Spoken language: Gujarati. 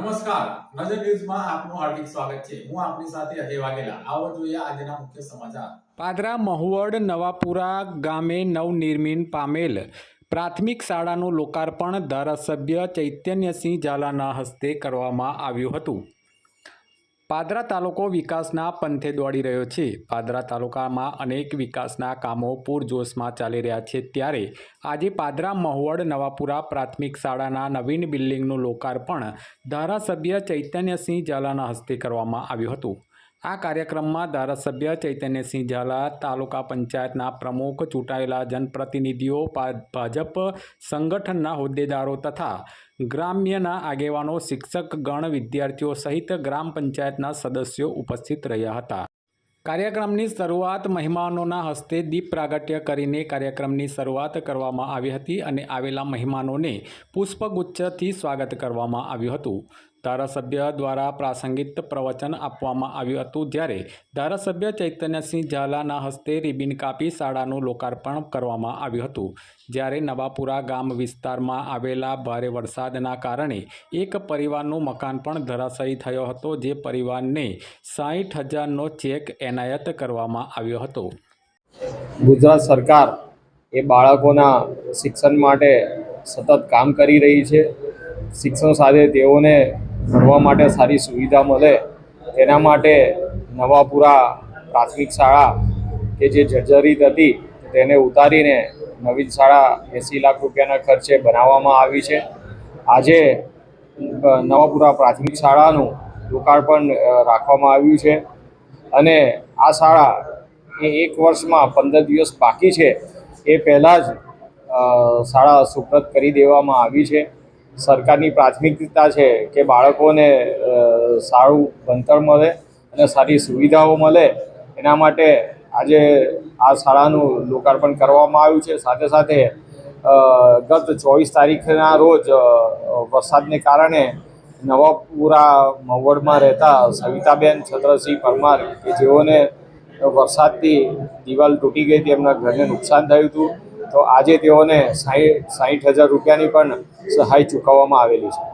નમસ્કાર. નજર ન્યૂઝમાં આપનું હાર્દિક સ્વાગત છે. હું આપની સાથે અજય વાઘેલા. આવો જોઈએ આજના મુખ્ય સમાચાર. પાદરા, મહુવડ, નવાપુરા ગામે નવનિર્મિત પામેલ પ્રાથમિક શાળાનું લોકાર્પણ ધારાસભ્ય ચૈતન્યસિંહ ઝાલાના હસ્તે કરવામાં આવ્યું હતું. પાદરા તાલુકો વિકાસના પંથે દોડી રહ્યો છે. પાદરા તાલુકામાં અનેક વિકાસના કામો પૂરજોશમાં ચાલી રહ્યા છે ત્યારે આજે પાદરા મહુવડ નવાપુરા પ્રાથમિક શાળાના નવીન બિલ્ડિંગનું લોકાર્પણ ધારાસભ્ય ચૈતન્યસિંહ ઝાલાના હસ્તે કરવામાં આવ્યું હતું. આ કાર્યક્રમમાં ધારાસભ્ય ચૈતન્યસિંહ ઝાલા, તાલુકા પંચાયતના પ્રમુખ, ચૂંટાયેલા જનપ્રતિનિધિઓ ભાજપ સંગઠનના હોદ્દેદારો તથા ગ્રામ્યના આગેવાનો, શિક્ષક, ગણ વિદ્યાર્થીઓ સહિત ગ્રામ પંચાયતના સદસ્યો ઉપસ્થિત રહ્યા હતા. કાર્યક્રમની શરૂઆત મહેમાનોના હસ્તે દીપ પ્રાગટ્ય કરીને કાર્યક્રમની શરૂઆત કરવામાં આવી હતી અને આવેલા મહેમાનોને પુષ્પગુચ્છથી સ્વાગત કરવામાં આવ્યું હતું. ધારાસભ્ય દ્વારા પ્રાસંગિક પ્રવચન આપવામાં આવ્યું હતું જ્યારે ધારાસભ્ય ચૈતન્યસિંહ ઝાલાના હસ્તે રિબિન કાપી શાળાનું લોકાર્પણ કરવામાં આવ્યું હતું. જ્યારે નવાપુરા ગામ વિસ્તારમાં આવેલા ભારે વરસાદના કારણે એક પરિવારનું મકાન પણ ધરાશાયી થયો હતો, જે પરિવારને સાહીઠ હજારનો ચેક એનાયત કરવામાં આવ્યો હતો. ગુજરાત સરકાર એ બાળકોના શિક્ષણ માટે સતત કામ કરી રહી છે. શિક્ષણ સાથે તેઓને ભણવા માટે સારી સુવિધા મળે, તેના માટે નવાપુરા પ્રાથમિક શાળા કે જે જર્જરિત હતી, તેને ઉતારીને નવીન શાળા એંસી લાખ રૂપિયાના ખર્ચે બનાવવામાં આવી છે. આજે નવાપુરા પ્રાથમિક શાળાનું લોકાર્પણ રાખવામાં આવ્યું છે. અને આ શાળા એ એક વર્ષમાં પંદર દિવસ બાકી છે. એ પહેલાં જ શાળા સુપ્રત કરી દેવામાં આવી છે. સરકારની પ્રાથમિકતા છે કે બાળકોને સારું ભણતર મળે અને સારી સુવિધાઓ મળે, એના માટે આજે આ શાળાનું લોકાર્પણ કરવામાં આવ્યું છે. સાથે સાથે ગત ચોવીસ તારીખના રોજ વરસાદને કારણે નવાપુરા મવડમાં રહેતા સવિતાબેન છત્રસિંહ પરમાર કે જેઓને વરસાદથી દિવાલ તૂટી ગઈ હતી એમના ઘરને નુકસાન થયું હતું. તો આજે તેઓને સાહીઠ સાઠ હજાર રૂપિયાની પણ સહાય ચૂકવવામાં આવેલી છે.